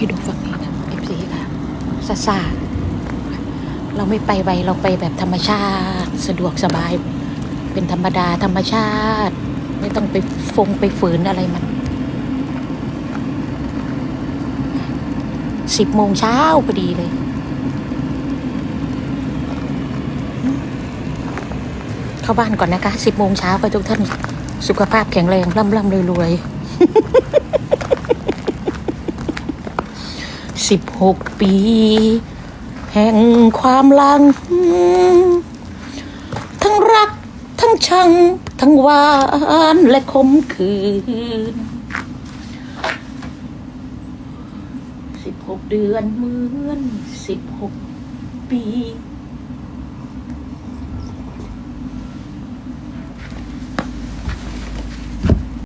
ให้ดูฟังนี่นะเอฟซาซาเราไม่ไปไวเราไปแบบธรรมชาติ สะดวกสบาย เป็นธรรมดาธรรมชาติ ไม่ต้องไปฟงไปฝืนอะไรมันสิบโมงเช้าพอดีเลยเข้าบ้านก่อนนะคะสิบโมงเช้าไปทุกท่าน สุขภาพแข็งแรง ร่ำร่ำรวยรวย สิบหกปี แห่งความลัง ทั้งรัก ทั้งชัง ทั้งหวานและขมขื่นสิบหกเดือนเหมือนสิบหกปี